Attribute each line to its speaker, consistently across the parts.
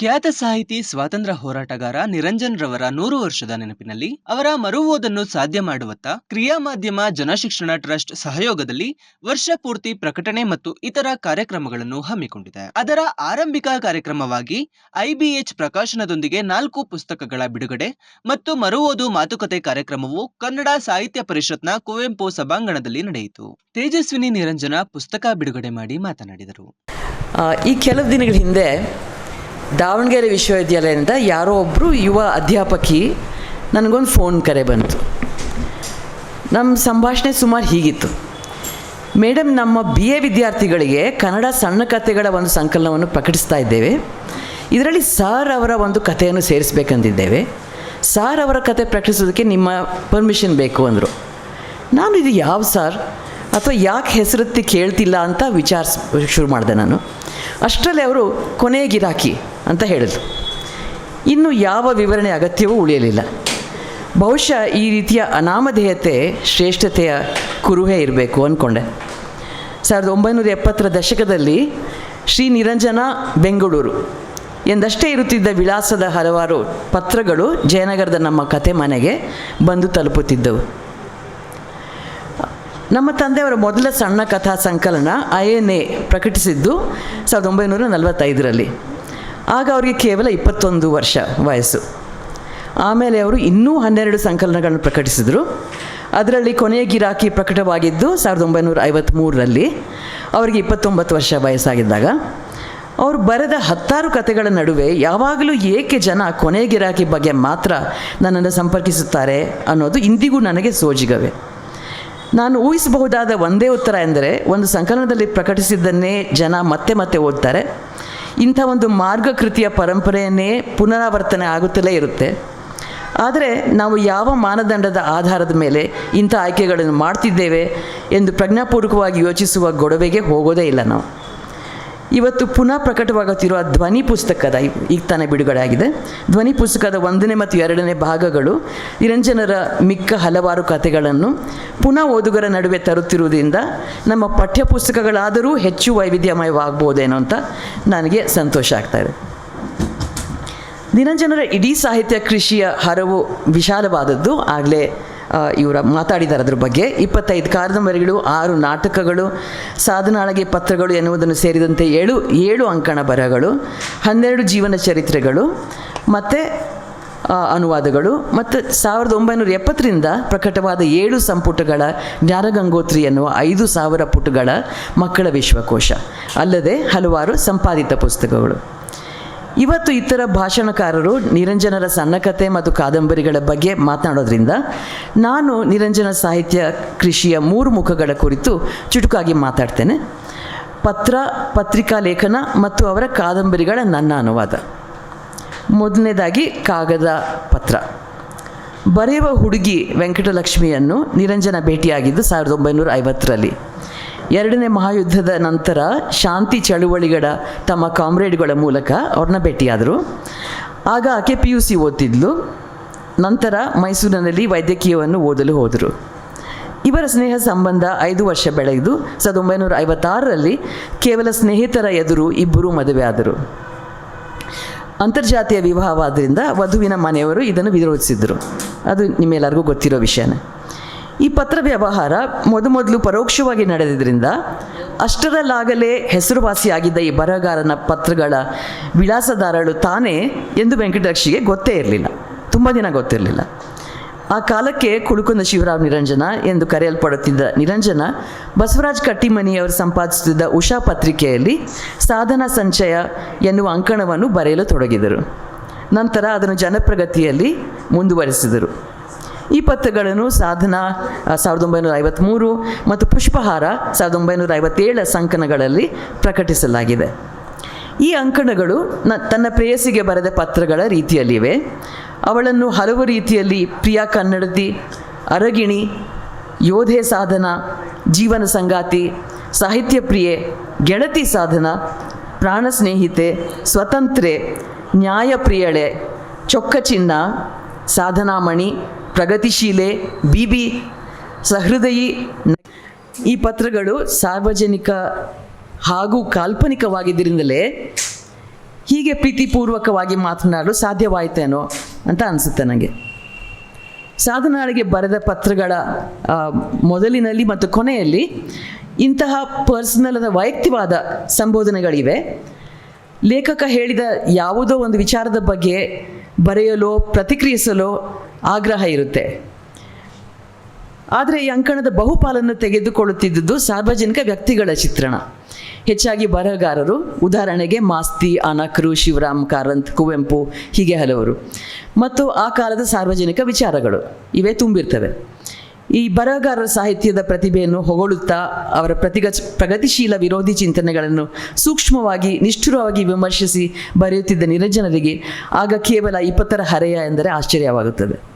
Speaker 1: ಖ್ಯಾತ ಸಾಹಿತಿ, ಸ್ವಾತಂತ್ರ್ಯ ಹೋರಾಟಗಾರ ನಿರಂಜನ್ ರವರ ನೂರು ವರ್ಷದ ನೆನಪಿನಲ್ಲಿ ಅವರ ಮರುವುದನ್ನು ಸಾಧ್ಯ ಮಾಡುವತ್ತ ಕ್ರಿಯಾ ಮಾಧ್ಯಮ ಜನಶಿಕ್ಷಣ ಟ್ರಸ್ಟ್ ಸಹಯೋಗದಲ್ಲಿ ವರ್ಷ ಪೂರ್ತಿ ಪ್ರಕಟಣೆ ಮತ್ತು ಇತರ ಕಾರ್ಯಕ್ರಮಗಳನ್ನು ಹಮ್ಮಿಕೊಂಡಿದೆ. ಅದರ ಆರಂಭಿಕ ಕಾರ್ಯಕ್ರಮವಾಗಿ ಐಬಿಎಚ್ ಪ್ರಕಾಶನದೊಂದಿಗೆ ನಾಲ್ಕು ಪುಸ್ತಕಗಳ ಬಿಡುಗಡೆ ಮತ್ತು ಮರುವುದು ಮಾತುಕತೆ ಕಾರ್ಯಕ್ರಮವು ಕನ್ನಡ ಸಾಹಿತ್ಯ ಪರಿಷತ್ನ ಕುವೆಂಪು ಸಭಾಂಗಣದಲ್ಲಿ ನಡೆಯಿತು. ತೇಜಸ್ವಿನಿ ನಿರಂಜನ ಪುಸ್ತಕ ಬಿಡುಗಡೆ ಮಾಡಿ ಮಾತನಾಡಿದರು.
Speaker 2: ಈ ಕೆಲವು ದಿನಗಳ ಹಿಂದೆ ದಾವಣಗೆರೆ ವಿಶ್ವವಿದ್ಯಾಲಯದಿಂದ ಯಾರೋ ಒಬ್ಬರು ಯುವ ಅಧ್ಯಾಪಕಿ ನನಗೊಂದು ಫೋನ್ ಕರೆ ಬಂತು. ನಮ್ಮ ಸಂಭಾಷಣೆ ಸುಮಾರು ಹೀಗಿತ್ತು. ಮೇಡಮ್ ನಮ್ಮ ಬಿ ಎ ವಿದ್ಯಾರ್ಥಿಗಳಿಗೆ ಕನ್ನಡ ಸಣ್ಣ ಕಥೆಗಳ ಒಂದು ಸಂಕಲನವನ್ನು ಪ್ರಕಟಿಸ್ತಾ ಇದ್ದೇವೆ. ಇದರಲ್ಲಿ ಸಾರ್ ಅವರ ಒಂದು ಕಥೆಯನ್ನು ಸೇರಿಸಬೇಕಂದಿದ್ದೇವೆ. ಸಾರ್ ಅವರ ಕತೆ ಪ್ರಕಟಿಸೋದಕ್ಕೆ ನಿಮ್ಮ ಪರ್ಮಿಷನ್ ಬೇಕು ಅಂದರು. ನಾನು ಇದು ಯಾವ ಸಾರ್ ಅಥವಾ ಯಾಕೆ ಹೆಸರತ್ತಿ ಕೇಳ್ತಿಲ್ಲ ಅಂತ ವಿಚಾರಿಸ್ ಶುರು ಮಾಡಿದೆ ನಾನು. ಅಷ್ಟರಲ್ಲಿ ಅವರು ಕೊನೆಯ ಗಿರಾಕಿ ಅಂತ ಹೇಳಿದ್ರು. ಇನ್ನು ಯಾವ ವಿವರಣೆ ಅಗತ್ಯವೂ ಉಳಿಯಲಿಲ್ಲ. ಬಹುಶಃ ಈ ರೀತಿಯ ಅನಾಮಧೇಯತೆ ಶ್ರೇಷ್ಠತೆಯ ಕುರುಹೆ ಇರಬೇಕು ಅಂದ್ಕೊಂಡೆ ಸಾವಿರದ ಒಂಬೈನೂರ ಎಪ್ಪತ್ತರ ದಶಕದಲ್ಲಿ ಶ್ರೀ ನಿರಂಜನ ಬೆಂಗಳೂರು ಎಂದಷ್ಟೇ ಇರುತ್ತಿದ್ದ ವಿಳಾಸದ ಹಲವಾರು ಪತ್ರಗಳು ಜಯನಗರದ ನಮ್ಮ ಕತೆ ಮನೆಗೆ ಬಂದು ತಲುಪುತ್ತಿದ್ದವು. ನಮ್ಮ ತಂದೆಯವರ ಮೊದಲ ಸಣ್ಣ ಕಥಾ ಸಂಕಲನ ಐ ಎನ್ ಎ ಪ್ರಕಟಿಸಿದ್ದು ಸಾವಿರದ ಒಂಬೈನೂರ ನಲವತ್ತೈದರಲ್ಲಿ. ಆಗ ಅವರಿಗೆ ಕೇವಲ ಇಪ್ಪತ್ತೊಂದು ವರ್ಷ ವಯಸ್ಸು. ಆಮೇಲೆ ಅವರು ಇನ್ನೂ ಹನ್ನೆರಡು ಸಂಕಲನಗಳನ್ನು ಪ್ರಕಟಿಸಿದರು. ಅದರಲ್ಲಿ ಕೊನೆಯ ಗಿರಾಕಿ ಪ್ರಕಟವಾಗಿದ್ದು ಸಾವಿರದ ಒಂಬೈನೂರ ಐವತ್ತ್ಮೂರರಲ್ಲಿ ಅವರಿಗೆ ಇಪ್ಪತ್ತೊಂಬತ್ತು ವರ್ಷ ವಯಸ್ಸಾಗಿದ್ದಾಗ. ಅವರು ಬರೆದ ಹತ್ತಾರು ಕಥೆಗಳ ನಡುವೆ ಯಾವಾಗಲೂ ಏಕೆ ಜನ ಕೊನೆಯ ಗಿರಾಕಿ ಬಗ್ಗೆ ಮಾತ್ರ ನನ್ನನ್ನು ಸಂಪರ್ಕಿಸುತ್ತಾರೆ ಅನ್ನೋದು ಇಂದಿಗೂ ನನಗೆ ಸೋಜಿಗವೆ. ನಾನು ಊಹಿಸಬಹುದಾದ ಒಂದೇ ಉತ್ತರ ಎಂದರೆ ಒಂದು ಸಂಕಲನದಲ್ಲಿ ಪ್ರಕಟಿಸಿದ್ದನ್ನೇ ಜನ ಮತ್ತೆ ಮತ್ತೆ ಓದ್ತಾರೆ. ಇಂಥ ಒಂದು ಮಾರ್ಗಕೃತಿಯ ಪರಂಪರೆಯನ್ನೇ ಪುನರಾವರ್ತನೆ ಆಗುತ್ತಲೇ ಇರುತ್ತೆ. ಆದರೆ ನಾವು ಯಾವ ಮಾನದಂಡದ ಆಧಾರದ ಮೇಲೆ ಇಂಥ ಆಯ್ಕೆಗಳನ್ನು ಮಾಡ್ತಿದ್ದೇವೆ ಎಂದು ಪ್ರಜ್ಞಾಪೂರ್ವಕವಾಗಿ ಯೋಚಿಸುವ ಗೊಡವೆಗೆ ಹೋಗೋದೇ ಇಲ್ಲ ನಾವು. ಇವತ್ತು ಪುನಃ ಪ್ರಕಟವಾಗುತ್ತಿರುವ ಧ್ವನಿ ಪುಸ್ತಕದ ಈಗ ತಾನೇ ಬಿಡುಗಡೆ ಆಗಿದೆ. ಧ್ವನಿ ಪುಸ್ತಕದ ಒಂದನೇ ಮತ್ತು ಎರಡನೇ ಭಾಗಗಳು ನಿರಂಜನರ ಮಿಕ್ಕ ಹಲವಾರು ಕಥೆಗಳನ್ನು ಪುನಃ ಓದುಗರ ನಡುವೆ ತರುತ್ತಿರುವುದರಿಂದ ನಮ್ಮ ಪಠ್ಯಪುಸ್ತಕಗಳಾದರೂ ಹೆಚ್ಚು ವೈವಿಧ್ಯಮಯವಾಗ್ಬೋದೇನೋ ಅಂತ ನನಗೆ ಸಂತೋಷ ಆಗ್ತಾಯಿದೆ ನಿರಂಜನರ ಇಡೀ ಸಾಹಿತ್ಯ ಕೃಷಿಯ ಹರವು ವಿಶಾಲವಾದದ್ದು. ಆಗಲೇ ಇವರ ಮಾತಾಡಿದ್ದಾರೆ ಅದ್ರ ಬಗ್ಗೆ. ಇಪ್ಪತ್ತೈದು ಕಾದಂಬರಿಗಳು, ಆರು ನಾಟಕಗಳು, ಸಾಧನಾಳಗೆ ಪತ್ರಗಳು ಎನ್ನುವುದನ್ನು ಸೇರಿದಂತೆ ಏಳು ಏಳು ಅಂಕಣ ಬರಹಗಳು, ಹನ್ನೆರಡು ಜೀವನ ಚರಿತ್ರೆಗಳು, ಮತ್ತು ಅನುವಾದಗಳು, ಮತ್ತು ಸಾವಿರದ ಒಂಬೈನೂರ ಎಪ್ಪತ್ತರಿಂದ ಪ್ರಕಟವಾದ ಏಳು ಸಂಪುಟಗಳ ಜ್ಞಾನಗಂಗೋತ್ರಿ ಎನ್ನುವ ಐದು ಸಾವಿರ ಪುಟಗಳ ಮಕ್ಕಳ ವಿಶ್ವಕೋಶ. ಅಲ್ಲದೆ ಹಲವಾರು ಸಂಪಾದಿತ ಪುಸ್ತಕಗಳು. ಇವತ್ತು ಇತರ ಭಾಷಣಕಾರರು ನಿರಂಜನರ ಸಣ್ಣಕತೆ ಮತ್ತು ಕಾದಂಬರಿಗಳ ಬಗ್ಗೆ ಮಾತನಾಡೋದ್ರಿಂದ ನಾನು ನಿರಂಜನ ಸಾಹಿತ್ಯ ಕೃಷಿಯ ಮೂರು ಮುಖಗಳ ಕುರಿತು ಚುಟುಕಾಗಿ ಮಾತಾಡ್ತೇನೆ. ಪತ್ರ, ಪತ್ರಿಕಾ ಲೇಖನ ಮತ್ತು ಅವರ ಕಾದಂಬರಿಗಳ ನನ್ನ ಅನುವಾದ. ಮೊದಲನೇದಾಗಿ ಕಾಗದ ಪತ್ರ. ಬರೆಯುವ ಹುಡುಗಿ ವೆಂಕಟಲಕ್ಷ್ಮಿಯನ್ನು ನಿರಂಜನ ಭೇಟಿಯಾಗಿದ್ದು ಸಾವಿರದ ಒಂಬೈನೂರ ಐವತ್ತರಲ್ಲಿ. ಎರಡನೇ ಮಹಾಯುದ್ಧದ ನಂತರ ಶಾಂತಿ ಚಳುವಳಿಗಳ ತಮ್ಮ ಕಾಮ್ರೇಡ್ಗಳ ಮೂಲಕ ಅವ್ರನ್ನ ಭೇಟಿಯಾದರು. ಆಗ ಆಕೆ ಪಿ ಯು ಸಿ ಓದ್ತಿದ್ಲು. ನಂತರ ಮೈಸೂರಿನಲ್ಲಿ ವೈದ್ಯಕೀಯವನ್ನು ಓದಲು ಹೋದರು. ಇವರ ಸ್ನೇಹ ಸಂಬಂಧ ಐದು ವರ್ಷ ಬೆಳೆದು ಸಾವಿರದ ಒಂಬೈನೂರ ಐವತ್ತಾರರಲ್ಲಿ ಕೇವಲ ಸ್ನೇಹಿತರ ಎದುರು ಇಬ್ಬರೂ ಮದುವೆಯಾದರು ಅಂತರ್ಜಾತೀಯ ವಿವಾಹವಾದ್ದರಿಂದ ವಧುವಿನ ಮನೆಯವರು ಇದನ್ನು ವಿರೋಧಿಸಿದರು. ಅದು ನಿಮ್ಮೆಲ್ಲರಿಗೂ ಗೊತ್ತಿರೋ ವಿಷಯನೇ. ಈ ಪತ್ರ ವ್ಯವಹಾರ ಮೊದಮೊದಲು ಪರೋಕ್ಷವಾಗಿ ನಡೆದಿದ್ದರಿಂದ ಅಷ್ಟರಲ್ಲಾಗಲೇ ಹೆಸರುವಾಸಿಯಾಗಿದ್ದ ಈ ಬರಹಗಾರನ ಪತ್ರಗಳ ವಿಳಾಸದಾರಳು ತಾನೇ ಎಂದು ವೆಂಕಟರಕ್ಷಿಗೆ ಗೊತ್ತೇ ಇರಲಿಲ್ಲ. ತುಂಬ ದಿನ ಗೊತ್ತಿರಲಿಲ್ಲ. ಆ ಕಾಲಕ್ಕೆ ಕುಳುಕುಂದ ಶಿವರಾಮ್ ನಿರಂಜನ ಎಂದು ಕರೆಯಲ್ಪಡುತ್ತಿದ್ದ ನಿರಂಜನ ಬಸವರಾಜ್ ಕಟ್ಟಿಮನಿಯವರು ಸಂಪಾದಿಸುತ್ತಿದ್ದ ಉಷಾ ಪತ್ರಿಕೆಯಲ್ಲಿ ಸಾಧನ ಸಂಚಯ ಎನ್ನುವ ಅಂಕಣವನ್ನು ಬರೆಯಲು ತೊಡಗಿದರು. ನಂತರ ಅದನ್ನು ಜನಪ್ರಗತಿಯಲ್ಲಿ ಮುಂದುವರಿಸಿದರು. ಈ ಪತ್ರಗಳನ್ನು ಸಾಧನಾ ಸಾವಿರದ ಒಂಬೈನೂರ ಐವತ್ತ್ಮೂರು ಮತ್ತು ಪುಷ್ಪಹಾರ ಸಾವಿರದ ಒಂಬೈನೂರ ಐವತ್ತೇಳ ಸಂಕಲನಗಳಲ್ಲಿ ಪ್ರಕಟಿಸಲಾಗಿದೆ. ಈ ಅಂಕಣಗಳು ನ, ತನ್ನ ಪ್ರೇಯಸಿಗೆ ಬರೆದ ಪತ್ರಗಳ ರೀತಿಯಲ್ಲಿವೆ. ಅವಳನ್ನು ಹಲವು ರೀತಿಯಲ್ಲಿ ಪ್ರಿಯ ಕನ್ನಡತಿ, ಅರಗಿಣಿ, ಯೋಧೆ ಸಾಧನ, ಜೀವನ ಸಂಗಾತಿ, ಸಾಹಿತ್ಯ ಪ್ರಿಯೆ, ಗೆಳತಿ ಸಾಧನ, ಪ್ರಾಣ ಸ್ನೇಹಿತೆ, ಸ್ವತಂತ್ರೆ ನ್ಯಾಯಪ್ರಿಯಳೆ ಚೊಕ್ಕ ಚಿನ್ನ ಸಾಧನಾಮಣಿ ಪ್ರಗತಿಶೀಲೆ ಬಿಬಿ ಸಹೃದಯಿ ಈ ಪತ್ರಗಳು ಸಾರ್ವಜನಿಕ ಹಾಗೂ ಕಾಲ್ಪನಿಕವಾಗಿದ್ದರಿಂದಲೇ ಹೀಗೆ ಪ್ರೀತಿಪೂರ್ವಕವಾಗಿ ಮಾತನಾಡಲು ಸಾಧ್ಯವಾಯಿತೇನೋ ಅಂತ ಅನಿಸುತ್ತೆ ನನಗೆ. ಸಾಧನಾಳಿಗೆ ಬರೆದ ಪತ್ರಗಳ ಮೊದಲಿನಲ್ಲಿ ಮತ್ತು ಕೊನೆಯಲ್ಲಿ ಇಂತಹ ಪರ್ಸನಲ್ ವೈಯಕ್ತಿವಾದ ಸಂಬೋಧನೆಗಳಿವೆ. ಲೇಖಕ ಹೇಳಿದ ಯಾವುದೋ ಒಂದು ವಿಚಾರದ ಬಗ್ಗೆ ಬರೆಯಲೋ, ಪ್ರತಿಕ್ರಿಯಿಸಲು ಆಗ್ರಹ ಇರುತ್ತೆ. ಆದರೆ ಈ ಅಂಕಣದ ಬಹುಪಾಲನ್ನು ತೆಗೆದುಕೊಳ್ಳುತ್ತಿದ್ದುದು ಸಾರ್ವಜನಿಕ ವ್ಯಕ್ತಿಗಳ ಚಿತ್ರಣ. ಹೆಚ್ಚಾಗಿ ಬರಹಗಾರರು, ಉದಾಹರಣೆಗೆ ಮಾಸ್ತಿ, ಅನಕರು, ಶಿವರಾಮ್, ಕಾರಂತ್, ಕುವೆಂಪು, ಹೀಗೆ ಹಲವರು. ಮತ್ತು ಆ ಕಾಲದ ಸಾರ್ವಜನಿಕ ವಿಚಾರಗಳು, ಇವೇ ತುಂಬಿರ್ತವೆ. ಈ ಬರಹಗಾರರ ಸಾಹಿತ್ಯದ ಪ್ರತಿಭೆಯನ್ನು ಹೊಗಳುತ್ತಾ ಅವರ ಪ್ರತಿಗ ಪ್ರಗತಿಶೀಲ ವಿರೋಧಿ ಚಿಂತನೆಗಳನ್ನು ಸೂಕ್ಷ್ಮವಾಗಿ, ನಿಷ್ಠುರವಾಗಿ ವಿಮರ್ಶಿಸಿ ಬರೆಯುತ್ತಿದ್ದ ನಿರಂಜನರಿಗೆ ಆಗ ಕೇವಲ ಇಪ್ಪತ್ತರ ಹರೆಯ ಎಂದರೆ ಆಶ್ಚರ್ಯವಾಗುತ್ತದೆ.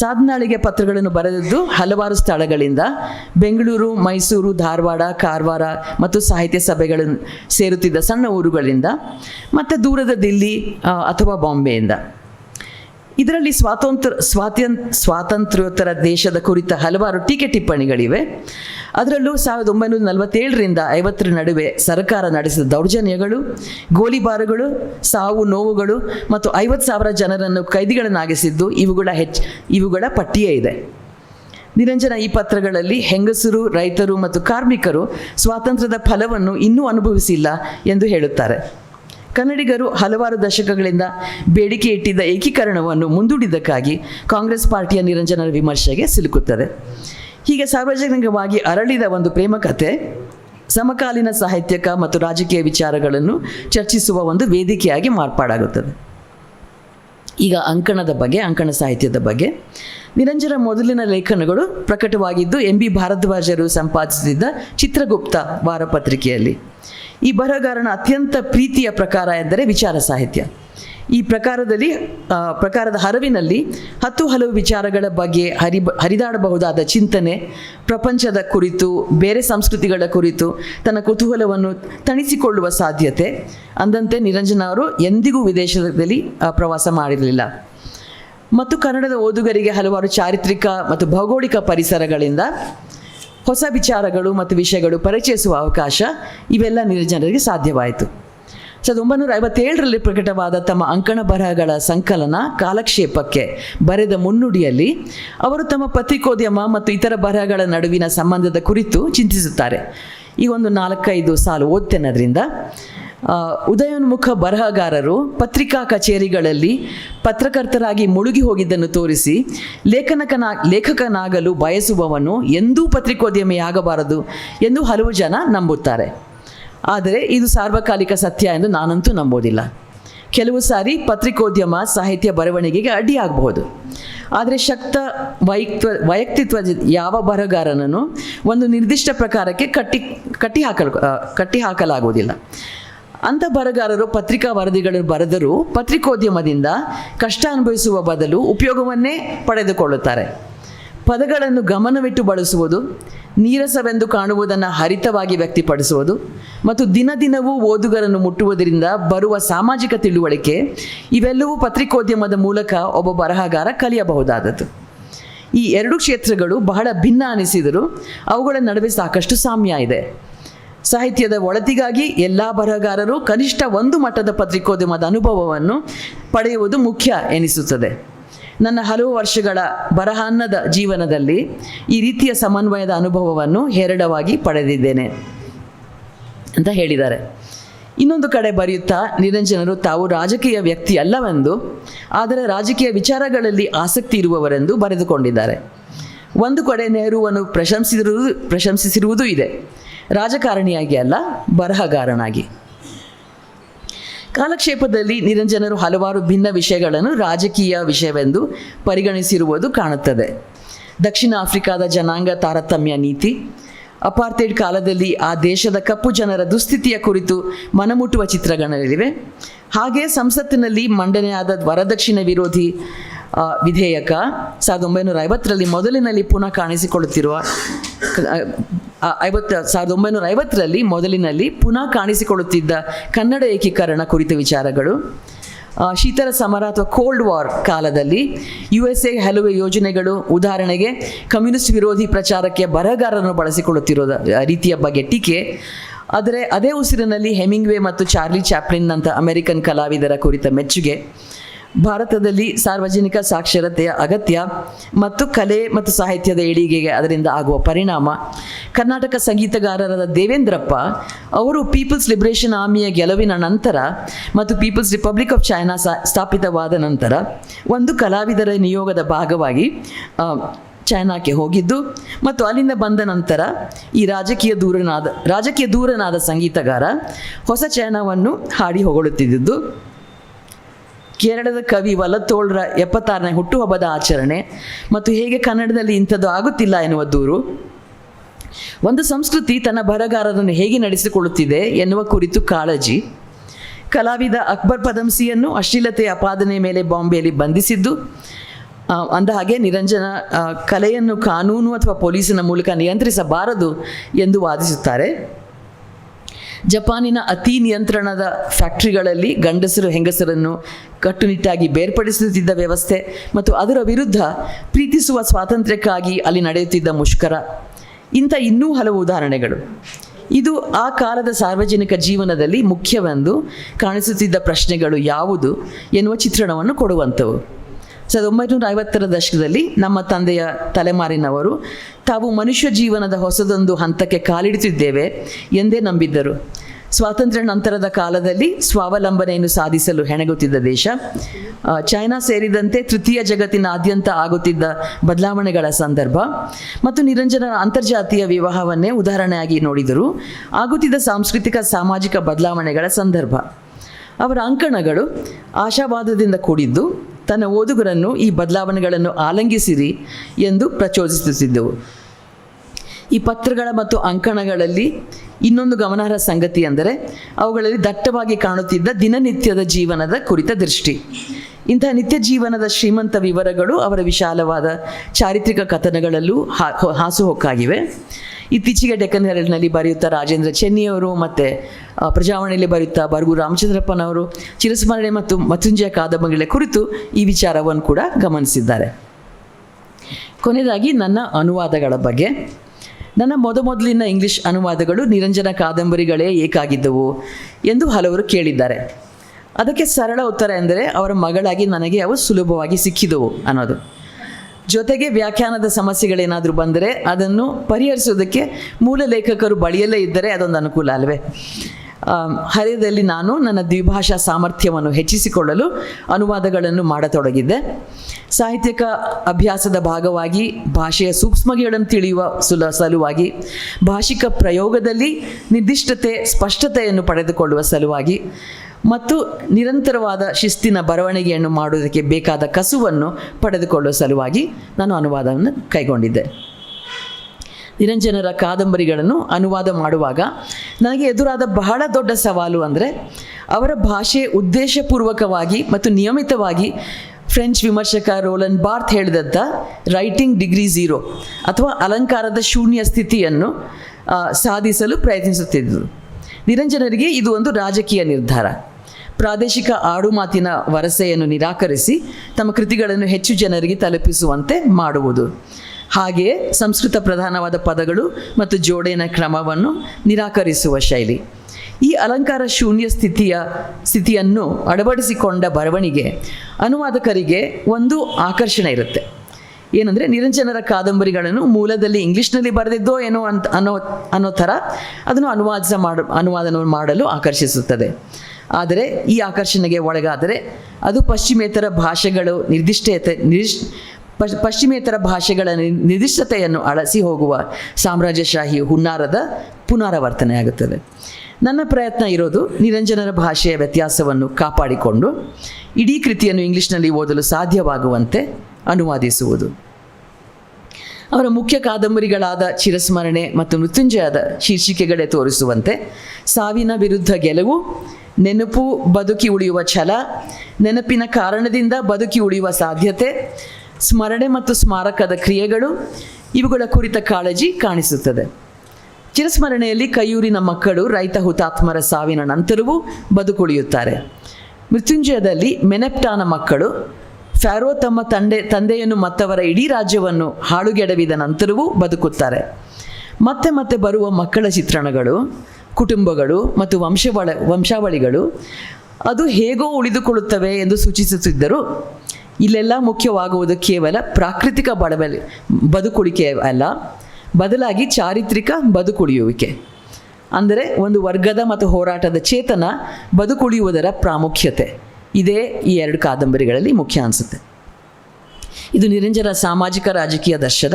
Speaker 2: ಸಾಧನಾಳಿಗೆ ಪತ್ರಗಳನ್ನು ಬರೆದದ್ದು ಹಲವಾರು ಸ್ಥಳಗಳಿಂದ. ಬೆಂಗಳೂರು, ಮೈಸೂರು, ಧಾರವಾಡ, ಕಾರವಾರ ಮತ್ತು ಸಾಹಿತ್ಯ ಸಭೆಗಳನ್ನು ಸೇರುತ್ತಿದ್ದ ಸಣ್ಣ ಊರುಗಳಿಂದ. ಮತ್ತು ದೂರದ ದಿಲ್ಲಿ ಅಥವಾ ಬಾಂಬೆಯಿಂದ. ಇದರಲ್ಲಿ ಸ್ವಾತಂತ್ರ್ಯ ಸ್ವಾತಂ ಸ್ವಾತಂತ್ರ್ಯೋತ್ತರ ದೇಶದ ಕುರಿತ ಹಲವಾರು ಟೀಕೆ ಟಿಪ್ಪಣಿಗಳಿವೆ. ಅದರಲ್ಲೂ ಸಾವಿರದ ಒಂಬೈನೂರ ನಲವತ್ತೇಳರಿಂದ ಐವತ್ತರ ನಡುವೆ ಸರ್ಕಾರ ನಡೆಸಿದ ದೌರ್ಜನ್ಯಗಳು, ಗೋಲಿಬಾರುಗಳು, ಸಾವು ನೋವುಗಳು ಮತ್ತು ಐವತ್ತು ಸಾವಿರ ಜನರನ್ನು ಕೈದಿಗಳನ್ನಾಗಿಸಿದ್ದು ಇವುಗಳ ಹೆಚ್ಚು ಇವುಗಳ ಪಟ್ಟಿಯೇ ಇದೆ. ನಿರಂಜನ ಈ ಪತ್ರಗಳಲ್ಲಿ ಹೆಂಗಸರು, ರೈತರು ಮತ್ತು ಕಾರ್ಮಿಕರು ಸ್ವಾತಂತ್ರ್ಯದ ಫಲವನ್ನು ಇನ್ನೂ ಅನುಭವಿಸಿಲ್ಲ ಎಂದು ಹೇಳುತ್ತಾರೆ. ಕನ್ನಡಿಗರು ಹಲವಾರು ದಶಕಗಳಿಂದ ಬೇಡಿಕೆ ಇಟ್ಟಿದ್ದ ಏಕೀಕರಣವನ್ನು ಮುಂದೂಡಿದ್ದಕ್ಕಾಗಿ ಕಾಂಗ್ರೆಸ್ ಪಾರ್ಟಿಯ ನಿರಂಜನರ ವಿಮರ್ಶೆಗೆ ಸಿಲುಕುತ್ತದೆ. ಹೀಗೆ ಸಾರ್ವಜನಿಕವಾಗಿ ಅರಳಿದ ಒಂದು ಪ್ರೇಮಕಥೆ ಸಮಕಾಲೀನ ಸಾಹಿತ್ಯಕ ಮತ್ತು ರಾಜಕೀಯ ವಿಚಾರಗಳನ್ನು ಚರ್ಚಿಸುವ ಒಂದು ವೇದಿಕೆಯಾಗಿ ಮಾರ್ಪಾಡಾಗುತ್ತದೆ. ಈಗ ಅಂಕಣದ ಬಗ್ಗೆ, ಅಂಕಣ ಸಾಹಿತ್ಯದ ಬಗ್ಗೆ. ನಿರಂಜನ ಮೊದಲಿನ ಲೇಖನಗಳು ಪ್ರಕಟವಾಗಿದ್ದು ಎಂ ಬಿ ಭಾರದ್ವಾಜರು ಸಂಪಾದಿಸಿದ್ದ ಚಿತ್ರಗುಪ್ತ ವಾರಪತ್ರಿಕೆಯಲ್ಲಿ. ಈ ಬರಹಗಾರನ ಅತ್ಯಂತ ಪ್ರೀತಿಯ ಪ್ರಕಾರ ಎಂದರೆ ವಿಚಾರ ಸಾಹಿತ್ಯ. ಈ ಪ್ರಕಾರದಲ್ಲಿ ಪ್ರಕಾರದ ಹರವಿನಲ್ಲಿ ಹತ್ತು ಹಲವು ವಿಚಾರಗಳ ಬಗ್ಗೆ ಹರಿ, ಹರಿದಾಡಬಹುದಾದ ಚಿಂತನೆ, ಪ್ರಪಂಚದ ಕುರಿತು, ಬೇರೆ ಸಂಸ್ಕೃತಿಗಳ ಕುರಿತು, ತನ್ನ ಕುತೂಹಲವನ್ನು ತಣಿಸಿಕೊಳ್ಳುವ ಸಾಧ್ಯತೆ, ಅಂದಂತೆ ನಿರಂಜನ ಅವರು ಎಂದಿಗೂ ವಿದೇಶದಲ್ಲಿ ಪ್ರವಾಸ ಮಾಡಿರಲಿಲ್ಲ. ಮತ್ತು ಕನ್ನಡದ ಓದುಗರಿಗೆ ಹಲವಾರು ಚಾರಿತ್ರಿಕ ಮತ್ತು ಭೌಗೋಳಿಕ ಪರಿಸರಗಳಿಂದ ಹೊಸ ವಿಚಾರಗಳು ಮತ್ತು ವಿಷಯಗಳು ಪರಿಚಯಿಸುವ ಅವಕಾಶ ಇವೆಲ್ಲ ನಿರ್ಜನರಿಗೆ ಸಾಧ್ಯವಾಯಿತು. ಸಾವಿರದ ಒಂಬೈನೂರ ಐವತ್ತೇಳರಲ್ಲಿ ಪ್ರಕಟವಾದ ತಮ್ಮ ಅಂಕಣ ಬರಹಗಳ ಸಂಕಲನ ಕಾಲಕ್ಷೇಪಕ್ಕೆ ಬರೆದ ಮುನ್ನುಡಿಯಲ್ಲಿ ಅವರು ತಮ್ಮ ಪತ್ರಿಕೋದ್ಯಮ ಮತ್ತು ಇತರ ಬರಹಗಳ ನಡುವಿನ ಸಂಬಂಧದ ಕುರಿತು ಚಿಂತಿಸುತ್ತಾರೆ. ಈ ಒಂದು ನಾಲ್ಕೈದು ಸಾಲು ಓದ್ತೇನೆ ಅದರಿಂದ ಉದಯೋನ್ಮುಖ ಬರಹಗಾರರು ಪತ್ರಿಕಾ ಕಚೇರಿಗಳಲ್ಲಿ ಪತ್ರಕರ್ತರಾಗಿ ಮುಳುಗಿ ಹೋಗಿದ್ದನ್ನು ತೋರಿಸಿ ಲೇಖನಕನ, ಲೇಖಕನಾಗಲು ಬಯಸುವವನು ಎಂದೂ ಪತ್ರಿಕೋದ್ಯಮಿಯಾಗಬಾರದು ಎಂದು ಹಲವು ಜನ ನಂಬುತ್ತಾರೆ. ಆದರೆ ಇದು ಸಾರ್ವಕಾಲಿಕ ಸತ್ಯ ಎಂದು ನಾನಂತೂ ನಂಬೋದಿಲ್ಲ. ಕೆಲವು ಸಾರಿ ಪತ್ರಿಕೋದ್ಯಮ ಸಾಹಿತ್ಯ ಬರವಣಿಗೆಗೆ ಅಡ್ಡಿಯಾಗಬಹುದು. ಆದರೆ ಶಕ್ತ ವೈಯಕ್ತ ವೈಯಕ್ತಿತ್ವ ಯಾವ ಬರಹಗಾರನನ್ನು ಒಂದು ನಿರ್ದಿಷ್ಟ ಪ್ರಕಾರಕ್ಕೆ ಕಟ್ಟಿ ಕಟ್ಟಿ ಹಾಕಲು ಕಟ್ಟಿ ಹಾಕಲಾಗುವುದಿಲ್ಲ ಅಂಥ ಬರಗಾರರು ಪತ್ರಿಕಾ ವರದಿಗಳು ಬರೆದರೂ ಪತ್ರಿಕೋದ್ಯಮದಿಂದ ಕಷ್ಟ ಅನುಭವಿಸುವ ಬದಲು ಉಪಯೋಗವನ್ನೇ ಪಡೆದುಕೊಳ್ಳುತ್ತಾರೆ. ಪದಗಳನ್ನು ಗಮನವಿಟ್ಟು ಬಳಸುವುದು, ನೀರಸವೆಂದು ಕಾಣುವುದನ್ನು ಹರಿತವಾಗಿ ವ್ಯಕ್ತಪಡಿಸುವುದು ಮತ್ತು ದಿನ ದಿನವೂ ಓದುಗರನ್ನು ಮುಟ್ಟುವುದರಿಂದ ಬರುವ ಸಾಮಾಜಿಕ ತಿಳುವಳಿಕೆ, ಇವೆಲ್ಲವೂ ಪತ್ರಿಕೋದ್ಯಮದ ಮೂಲಕ ಒಬ್ಬ ಬರಹಗಾರ ಕಲಿಯಬಹುದಾದದ್ದು. ಈ ಎರಡು ಕ್ಷೇತ್ರಗಳು ಬಹಳ ಭಿನ್ನ ಅನಿಸಿದರೂ ಅವುಗಳ ನಡುವೆ ಸಾಕಷ್ಟು ಸಾಮ್ಯ ಇದೆ. ಸಾಹಿತ್ಯದ ಒಳತಿಗಾಗಿ ಎಲ್ಲ ಬರಹಗಾರರು ಕನಿಷ್ಠ ಒಂದು ಮಟ್ಟದ ಪತ್ರಿಕೋದ್ಯಮದ ಅನುಭವವನ್ನು ಪಡೆಯುವುದು ಮುಖ್ಯ ಎನಿಸುತ್ತದೆ. ನನ್ನ ಹಲವು ವರ್ಷಗಳ ಬರಹಾನ್ನದ ಜೀವನದಲ್ಲಿ ಈ ರೀತಿಯ ಸಮನ್ವಯದ ಅನುಭವವನ್ನು ಹೇರಳವಾಗಿ ಪಡೆದಿದ್ದೇನೆ ಅಂತ ಹೇಳಿದ್ದಾರೆ. ಇನ್ನೊಂದು ಕಡೆ ಬರೆಯುತ್ತಾ ನಿರಂಜನರು ತಾವು ರಾಜಕೀಯ ವ್ಯಕ್ತಿ ಅಲ್ಲವೆಂದು, ಆದರೆ ರಾಜಕೀಯ ವಿಚಾರಗಳಲ್ಲಿ ಆಸಕ್ತಿ ಇರುವವರೆಂದು ಬರೆದುಕೊಂಡಿದ್ದಾರೆ. ಒಂದು ಕಡೆ ನೆಹರುವನ್ನು ಪ್ರಶಂಸಿಸಿರುವುದು ಪ್ರಶಂಸಿಸಿರುವುದೂ ಇದೆ. ರಾಜಕಾರಣಿಯಾಗಿ ಅಲ್ಲ, ಬರಹಗಾರನಾಗಿ. ಕಾಲಕ್ಷೇಪದಲ್ಲಿ ನಿರಂಜನರು ಹಲವಾರು ಭಿನ್ನ ವಿಷಯಗಳನ್ನು ರಾಜಕೀಯ ವಿಷಯವೆಂದು ಪರಿಗಣಿಸಿರುವುದು ಕಾಣುತ್ತದೆ. ದಕ್ಷಿಣ ಆಫ್ರಿಕಾದ ಜನಾಂಗ ತಾರತಮ್ಯ ನೀತಿ, ಅಪಾರ್ಥೈಡ್ ಕಾಲದಲ್ಲಿ ಆ ದೇಶದ ಕಪ್ಪು ಜನರ ದುಸ್ಥಿತಿಯ ಕುರಿತು ಮನಮುಟ್ಟುವ ಚಿತ್ರಗಳಿವೆ ಹಾಗೆ ಸಂಸತ್ತಿನಲ್ಲಿ ಮಂಡನೆಯಾದ ವರದಕ್ಷಿಣೆ ವಿರೋಧಿ ವಿಧೇಯಕ ಸಾವಿರದ ಒಂಬೈನೂರ ಐವತ್ತರಲ್ಲಿ ಮೊದಲಿನಲ್ಲಿ ಪುನಃ ಕಾಣಿಸಿಕೊಳ್ಳುತ್ತಿರುವ ಐವತ್ತು, ಸಾವಿರದ ಒಂಬೈನೂರ ಐವತ್ತರಲ್ಲಿ ಮೊದಲಿನಲ್ಲಿ ಪುನಃ ಕಾಣಿಸಿಕೊಳ್ಳುತ್ತಿದ್ದ ಕನ್ನಡ ಏಕೀಕರಣ ಕುರಿತ ವಿಚಾರಗಳು. ಶೀತಲ ಸಮರ ಅಥವಾ ಕೋಲ್ಡ್ ವಾರ್ ಕಾಲದಲ್ಲಿ ಯು ಎಸ್ ಎ ಹಲವು ಯೋಜನೆಗಳು, ಉದಾಹರಣೆಗೆ ಕಮ್ಯುನಿಸ್ಟ್ ವಿರೋಧಿ ಪ್ರಚಾರಕ್ಕೆ ಬರಹಗಾರರನ್ನು ಬಳಸಿಕೊಳ್ಳುತ್ತಿರೋ ರೀತಿಯ ಬಗ್ಗೆ ಟೀಕೆ. ಆದರೆ ಅದೇ ಉಸಿರಿನಲ್ಲಿ ಹೆಮಿಂಗ್ವೇ ಮತ್ತು ಚಾರ್ಲಿ ಚಾಪ್ಲಿನ್ನಂಥ ಅಮೆರಿಕನ್ ಕಲಾವಿದರ ಕುರಿತ ಮೆಚ್ಚುಗೆ. ಭಾರತದಲ್ಲಿ ಸಾರ್ವಜನಿಕ ಸಾಕ್ಷರತೆಯ ಅಗತ್ಯ ಮತ್ತು ಕಲೆ ಮತ್ತು ಸಾಹಿತ್ಯದ ಏಳಿಗೆಗೆ ಅದರಿಂದ ಆಗುವ ಪರಿಣಾಮ. ಕರ್ನಾಟಕ ಸಂಗೀತಗಾರರಾದ ದೇವೇಂದ್ರಪ್ಪ ಅವರು ಪೀಪಲ್ಸ್ ಲಿಬರೇಷನ್ ಆರ್ಮಿಯ ಗೆಲುವಿನ ನಂತರ ಮತ್ತು ಪೀಪಲ್ಸ್ ರಿಪಬ್ಲಿಕ್ ಆಫ್ ಚೈನಾ ಸ್ಥಾಪಿತವಾದ ನಂತರ ಒಂದು ಕಲಾವಿದರ ನಿಯೋಗದ ಭಾಗವಾಗಿ ಚೈನಾಕ್ಕೆ ಹೋಗಿದ್ದು ಮತ್ತು ಅಲ್ಲಿಂದ ಬಂದ ನಂತರ ಈ ರಾಜಕೀಯ ದೂರನಾದ ರಾಜಕೀಯ ದೂರನಾದ ಸಂಗೀತಗಾರ ಹೊಸ ಚೈನಾವನ್ನು ಹಾಡಿ ಹೊಗಳುತ್ತಿದ್ದುದು ಕೇರಳದ ಕವಿ ವಲತೋಳ್ರ ಎಪ್ಪತ್ತಾರನೇ ಹುಟ್ಟುಹಬ್ಬದ ಆಚರಣೆ ಮತ್ತು ಹೇಗೆ ಕನ್ನಡದಲ್ಲಿ ಇಂಥದ್ದು ಆಗುತ್ತಿಲ್ಲ ಎನ್ನುವ ದೂರು. ಒಂದು ಸಂಸ್ಕೃತಿ ತನ್ನ ಬರಗಾರರನ್ನು ಹೇಗೆ ನಡೆಸಿಕೊಳ್ಳುತ್ತಿದೆ ಎನ್ನುವ ಕುರಿತು ಕಾಳಜಿ. ಕಲಾವಿದ ಅಕ್ಬರ್ ಪದಂಸಿಯನ್ನು ಅಶ್ಲೀಲತೆಯ ಅಪಾದನೆ ಮೇಲೆ ಬಾಂಬೆಯಲ್ಲಿ ಬಂಧಿಸಿದ್ದು ಅಂದ ಹಾಗೆ ನಿರಂಜನ ಕಲೆಯನ್ನು ಕಾನೂನು ಅಥವಾ ಪೊಲೀಸಿನ ಮೂಲಕ ನಿಯಂತ್ರಿಸಬಾರದು ಎಂದು ವಾದಿಸುತ್ತಾರೆ. ಜಪಾನಿನ ಅತಿ ನಿಯಂತ್ರಣದ ಫ್ಯಾಕ್ಟರಿಗಳಲ್ಲಿ ಗಂಡಸರು ಹೆಂಗಸರನ್ನು ಕಟ್ಟುನಿಟ್ಟಾಗಿ ಬೇರ್ಪಡಿಸುತ್ತಿದ್ದ ವ್ಯವಸ್ಥೆ ಮತ್ತು ಅದರ ವಿರುದ್ಧ ಪ್ರೀತಿಸುವ ಸ್ವಾತಂತ್ರ್ಯಕ್ಕಾಗಿ ಅಲ್ಲಿ ನಡೆಯುತ್ತಿದ್ದ ಮುಷ್ಕರ. ಇಂಥ ಇನ್ನೂ ಹಲವು ಉದಾಹರಣೆಗಳು. ಇದು ಆ ಕಾಲದ ಸಾರ್ವಜನಿಕ ಜೀವನದಲ್ಲಿ ಮುಖ್ಯವೆಂದು ಕಾಣಿಸುತ್ತಿದ್ದ ಪ್ರಶ್ನೆಗಳು ಯಾವುದು ಎನ್ನುವ ಚಿತ್ರಣವನ್ನು ಕೊಡುವಂಥವು. ಸಾವಿರದ ಒಂಬೈನೂರ ಐವತ್ತರ ದಶಕದಲ್ಲಿ ನಮ್ಮ ತಂದೆಯ ತಲೆಮಾರಿನವರು, ತಾವು ಮನುಷ್ಯ ಜೀವನದ ಹೊಸದೊಂದು ಹಂತಕ್ಕೆ ಕಾಲಿಡುತ್ತಿದ್ದೇವೆ ಎಂದೇ ನಂಬಿದ್ದರು. ಸ್ವಾತಂತ್ರ್ಯ ನಂತರದ ಕಾಲದಲ್ಲಿ ಸ್ವಾವಲಂಬನೆಯನ್ನು ಸಾಧಿಸಲು ಹೆಣಗುತ್ತಿದ್ದ ದೇಶ ಚೈನಾ ಸೇರಿದಂತೆ ತೃತೀಯ ಜಗತ್ತಿನಾದ್ಯಂತ ಆಗುತ್ತಿದ್ದ ಬದಲಾವಣೆಗಳ ಸಂದರ್ಭ ಮತ್ತು ನಿರಂಜನ ಅಂತರ್ಜಾತೀಯ ವಿವಾಹವನ್ನೇ ಉದಾಹರಣೆಯಾಗಿ ನೋಡಿದರು. ಆಗುತ್ತಿದ್ದ ಸಾಂಸ್ಕೃತಿಕ, ಸಾಮಾಜಿಕ ಬದಲಾವಣೆಗಳ ಸಂದರ್ಭ. ಅವರ ಅಂಕಣಗಳು ಆಶಾವಾದದಿಂದ ಕೂಡಿದ್ದು ತನ್ನ ಓದುಗರನ್ನು ಈ ಬದಲಾವಣೆಗಳನ್ನು ಆಲಂಗಿಸಿರಿ ಎಂದು ಪ್ರಚೋದಿಸುತ್ತಿದ್ದವು. ಈ ಪತ್ರಗಳ ಮತ್ತು ಅಂಕಣಗಳಲ್ಲಿ ಇನ್ನೊಂದು ಗಮನಾರ್ಹ ಸಂಗತಿ ಅಂದರೆ ಅವುಗಳಲ್ಲಿ ದಟ್ಟವಾಗಿ ಕಾಣುತ್ತಿದ್ದ ದಿನನಿತ್ಯದ ಜೀವನದ ಕುರಿತ ದೃಷ್ಟಿ. ಇಂತಹ ನಿತ್ಯ ಜೀವನದ ಶ್ರೀಮಂತ ವಿವರಗಳು ಅವರ ವಿಶಾಲವಾದ ಚಾರಿತ್ರಿಕ ಕಥನಗಳಲ್ಲೂ ಹಾಸುಹೊಕ್ಕಾಗಿವೆ. ಇತ್ತೀಚೆಗೆ ಡೆಕ್ಕನ್ ಹೆರಲ್ಡ್ನಲ್ಲಿ ಬರೆಯುತ್ತಾ ರಾಜೇಂದ್ರ ಚೆನ್ನಿಯವರು ಮತ್ತು ಪ್ರಜಾವಾಣಿಯಲ್ಲಿ ಬರೆಯುತ್ತಾ ಬರಗು ರಾಮಚಂದ್ರಪ್ಪನವರು ಚಿರಸ್ಮರಣೆ ಮತ್ತು ಮತುಂಜಯ ಕಾದಂಬರಿಗಳ ಕುರಿತು ಈ ವಿಚಾರವನ್ನು ಕೂಡ ಗಮನಿಸಿದ್ದಾರೆ. ಕೊನೆಯದಾಗಿ ನನ್ನ ಅನುವಾದಗಳ ಬಗ್ಗೆ. ನನ್ನ ಮೊದಮೊದಲಿನ ಇಂಗ್ಲಿಷ್ ಅನುವಾದಗಳು ನಿರಂಜನ ಕಾದಂಬರಿಗಳೇ ಏಕಾಗಿದ್ದವು ಎಂದು ಹಲವರು ಕೇಳಿದ್ದಾರೆ. ಅದಕ್ಕೆ ಸರಳ ಉತ್ತರ ಎಂದರೆ ಅವರ ಮಗಳಾಗಿ ನನಗೆ ಅವು ಸುಲಭವಾಗಿ ಸಿಕ್ಕಿದವು ಅನ್ನೋದು. ಜೊತೆಗೆ ವ್ಯಾಖ್ಯಾನದ ಸಮಸ್ಯೆಗಳೇನಾದರೂ ಬಂದರೆ ಅದನ್ನು ಪರಿಹರಿಸೋದಕ್ಕೆ ಮೂಲ ಲೇಖಕರು ಬಳಿಯಲ್ಲೇ ಇದ್ದರೆ ಅದೊಂದು ಅನುಕೂಲ ಅಲ್ವೇ? ಹರಿಯದಲ್ಲಿ ನಾನು ನನ್ನ ದ್ವಿಭಾಷಾ ಸಾಮರ್ಥ್ಯವನ್ನು ಹೆಚ್ಚಿಸಿಕೊಳ್ಳಲು ಅನುವಾದಗಳನ್ನು ಮಾಡತೊಡಗಿದ್ದೆ. ಸಾಹಿತ್ಯಿಕ ಅಭ್ಯಾಸದ ಭಾಗವಾಗಿ ಭಾಷೆಯ ಸೂಕ್ಷ್ಮಗಳನ್ನು ತಿಳಿಯುವ ಸುಲ, ಸಲುವಾಗಿ, ಭಾಷಿಕ ಪ್ರಯೋಗದಲ್ಲಿ ನಿರ್ದಿಷ್ಟತೆ, ಸ್ಪಷ್ಟತೆಯನ್ನು ಪಡೆದುಕೊಳ್ಳುವ ಸಲುವಾಗಿ ಮತ್ತು ನಿರಂತರವಾದ ಶಿಸ್ತಿನ ಬರವಣಿಗೆಯನ್ನು ಮಾಡುವುದಕ್ಕೆ ಬೇಕಾದ ಕಸುವನ್ನು ಪಡೆದುಕೊಳ್ಳುವ ಸಲುವಾಗಿ ನಾನು ಅನುವಾದವನ್ನು ಕೈಗೊಂಡಿದ್ದೆ. ನಿರಂಜನರ ಕಾದಂಬರಿಗಳನ್ನು ಅನುವಾದ ಮಾಡುವಾಗ ನನಗೆ ಎದುರಾದ ಬಹಳ ದೊಡ್ಡ ಸವಾಲು ಅಂದರೆ ಅವರ ಭಾಷೆ ಉದ್ದೇಶಪೂರ್ವಕವಾಗಿ ಮತ್ತು ನಿಯಮಿತವಾಗಿ ಫ್ರೆಂಚ್ ವಿಮರ್ಶಕ ರೋಲನ್ ಬಾರ್ತ್ ಹೇಳಿದಂಥ ರೈಟಿಂಗ್ ಡಿಗ್ರಿ ಝೀರೋ ಅಥವಾ ಅಲಂಕಾರದ ಶೂನ್ಯ ಸ್ಥಿತಿಯನ್ನು ಸಾಧಿಸಲು ಪ್ರಯತ್ನಿಸುತ್ತಿದ್ದರು ನಿರಂಜನರಿಗೆ ಇದು ಒಂದು ರಾಜಕೀಯ ನಿರ್ಧಾರ. ಪ್ರಾದೇಶಿಕ ಆಡುಮಾತಿನ ವರಸೆಯನ್ನು ನಿರಾಕರಿಸಿ ತಮ್ಮ ಕೃತಿಗಳನ್ನು ಹೆಚ್ಚು ಜನರಿಗೆ ತಲುಪಿಸುವಂತೆ ಮಾಡುವುದು. ಹಾಗೆಯೇ ಸಂಸ್ಕೃತ ಪ್ರಧಾನವಾದ ಪದಗಳು ಮತ್ತು ಜೋಡೆಯನ ಕ್ರಮವನ್ನು ನಿರಾಕರಿಸುವ ಶೈಲಿ. ಈ ಅಲಂಕಾರ ಶೂನ್ಯ ಸ್ಥಿತಿಯ ಸ್ಥಿತಿಯನ್ನು ಅಳವಡಿಸಿಕೊಂಡ ಬರವಣಿಗೆ ಅನುವಾದಕರಿಗೆ ಒಂದು ಆಕರ್ಷಣೆ ಇರುತ್ತೆ. ಏನಂದರೆ ನಿರಂಜನರ ಕಾದಂಬರಿಗಳನ್ನು ಮೂಲದಲ್ಲಿ ಇಂಗ್ಲಿಷ್ನಲ್ಲಿ ಬರೆದಿದ್ದೋ ಏನೋ ಅಂತ ಅನ್ನೋ ಅನ್ನೋ ಥರ ಅದನ್ನು ಅನುವಾದ ಮಾಡ ಅನುವಾದವನ್ನು ಮಾಡಲು ಆಕರ್ಷಿಸುತ್ತದೆ. ಆದರೆ ಈ ಆಕರ್ಷಣೆಗೆ ಒಳಗಾದರೆ ಅದು ಪಶ್ಚಿಮೇತರ ಭಾಷೆಗಳು ನಿರ್ದಿಷ್ಟತೆ ನಿರ್ದಿಷ್ಟ ಪಶ್- ಪಶ್ಚಿಮೇತರ ಭಾಷೆಗಳ ನಿರ್- ನಿರ್ದಿಷ್ಟತೆಯನ್ನು ಅಳಸಿ ಹೋಗುವ ಸಾಮ್ರಾಜ್ಯಶಾಹಿ ಹುನ್ನಾರದ ಪುನರಾವರ್ತನೆಯಾಗುತ್ತದೆ ನನ್ನ ಪ್ರಯತ್ನ ಇರೋದು ನಿರಂಜನರ ಭಾಷೆಯ ವ್ಯತ್ಯಾಸವನ್ನು ಕಾಪಾಡಿಕೊಂಡು ಇಡೀ ಕೃತಿಯನ್ನು ಇಂಗ್ಲಿಷ್ನಲ್ಲಿ ಓದಲು ಸಾಧ್ಯವಾಗುವಂತೆ ಅನುವಾದಿಸುವುದು. ಅವರ ಮುಖ್ಯ ಕಾದಂಬರಿಗಳಾದ ಚಿರಸ್ಮರಣೆ ಮತ್ತು ಮೃತ್ಯುಂಜಯದ ಶೀರ್ಷಿಕೆಗಳೇ ತೋರಿಸುವಂತೆ, ಸಾವಿನ ವಿರುದ್ಧ ಗೆಲುವು, ನೆನಪು, ಬದುಕಿ ಉಳಿಯುವ ಛಲ, ನೆನಪಿನ ಕಾರಣದಿಂದ ಬದುಕಿ ಉಳಿಯುವ ಸಾಧ್ಯತೆ, ಸ್ಮರಣೆ ಮತ್ತು ಸ್ಮಾರಕದ ಕ್ರಿಯೆಗಳು, ಇವುಗಳ ಕುರಿತ ಕಾಳಜಿ ಕಾಣಿಸುತ್ತದೆ. ಚಿರಸ್ಮರಣೆಯಲ್ಲಿ ಕೈಯೂರಿನ ಮಕ್ಕಳು, ರೈತ ಹುತಾತ್ಮರ ಸಾವಿನ ನಂತರವೂ ಬದುಕುಳಿಯುತ್ತಾರೆ. ಮೃತ್ಯುಂಜಯದಲ್ಲಿ ಮೆನೆಪ್ಟಾನ ಮಕ್ಕಳು ಫ್ಯಾರೋ ತಮ್ಮ ತಂದೆ, ತಂದೆಯನ್ನು ಮತ್ತವರ ಇಡೀ ರಾಜ್ಯವನ್ನು ಹಾಳುಗೆಡವಿದ ನಂತರವೂ ಬದುಕುತ್ತಾರೆ. ಮತ್ತೆ ಮತ್ತೆ ಬರುವ ಮಕ್ಕಳ ಚಿತ್ರಣಗಳು, ಕುಟುಂಬಗಳು ಮತ್ತು ವಂಶವಳ, ವಂಶಾವಳಿಗಳು ಅದು ಹೇಗೋ ಉಳಿದುಕೊಳ್ಳುತ್ತವೆ ಎಂದು ಸೂಚಿಸುತ್ತಿದ್ದರು ಇಲ್ಲೆಲ್ಲ ಮುಖ್ಯವಾಗುವುದು ಕೇವಲ ಪ್ರಾಕೃತಿಕ ಬಡವಲಿ ಬದುಕುಳಿಕೆ ಅಲ್ಲ, ಬದಲಾಗಿ ಚಾರಿತ್ರಿಕ ಬದುಕುಳಿಯುವಿಕೆ. ಅಂದರೆ ಒಂದು ವರ್ಗದ ಮತ್ತು ಹೋರಾಟದ ಚೇತನ ಬದುಕುಳಿಯುವುದರ ಪ್ರಾಮುಖ್ಯತೆ. ಇದೇ ಈ ಎರಡು ಕಾದಂಬರಿಗಳಲ್ಲಿ ಮುಖ್ಯ ಅನಿಸುತ್ತೆ. ಇದು ನಿರಂಜನ ಸಾಮಾಜಿಕ ರಾಜಕೀಯ ದರ್ಶನ.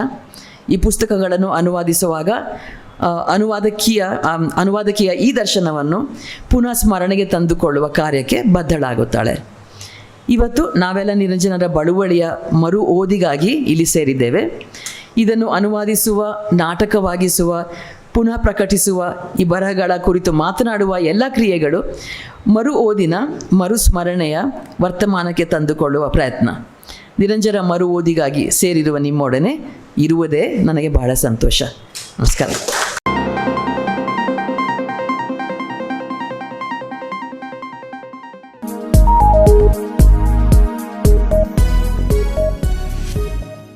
Speaker 2: ಈ ಪುಸ್ತಕಗಳನ್ನು ಅನುವಾದಿಸುವಾಗ ಅನುವಾದಕೀಯ ಅನುವಾದಕೀಯ ಈ ದರ್ಶನವನ್ನು ಪುನಃ ಸ್ಮರಣೆಗೆ ತಂದುಕೊಳ್ಳುವ ಕಾರ್ಯಕ್ಕೆ ಬದ್ಧಳಾಗುತ್ತಾಳೆ. ಇವತ್ತು ನಾವೆಲ್ಲ ನಿರಂಜನರ ಬಳುವಳಿಯ ಮರು ಓದಿಗಾಗಿ ಇಲ್ಲಿ ಸೇರಿದ್ದೇವೆ. ಇದನ್ನು ಅನುವಾದಿಸುವ, ನಾಟಕವಾಗಿಸುವ ಪುನಃ ಪ್ರಕಟಿಸುವ ಈ ಬರಹಗಳ ಕುರಿತು ಮಾತನಾಡುವ ಎಲ್ಲ ಕ್ರಿಯೆಗಳು ಮರು ಓದಿನ ಮರುಸ್ಮರಣೆಯ ವರ್ತಮಾನಕ್ಕೆ ತಂದುಕೊಳ್ಳುವ ಪ್ರಯತ್ನ. ನಿರಂಜನ ಮರು ಓದಿಗಾಗಿ ಸೇರಿರುವ ನಿಮ್ಮೊಡನೆ ಇರುವುದೇ ನನಗೆ ಬಹಳ ಸಂತೋಷ. ನಮಸ್ಕಾರ.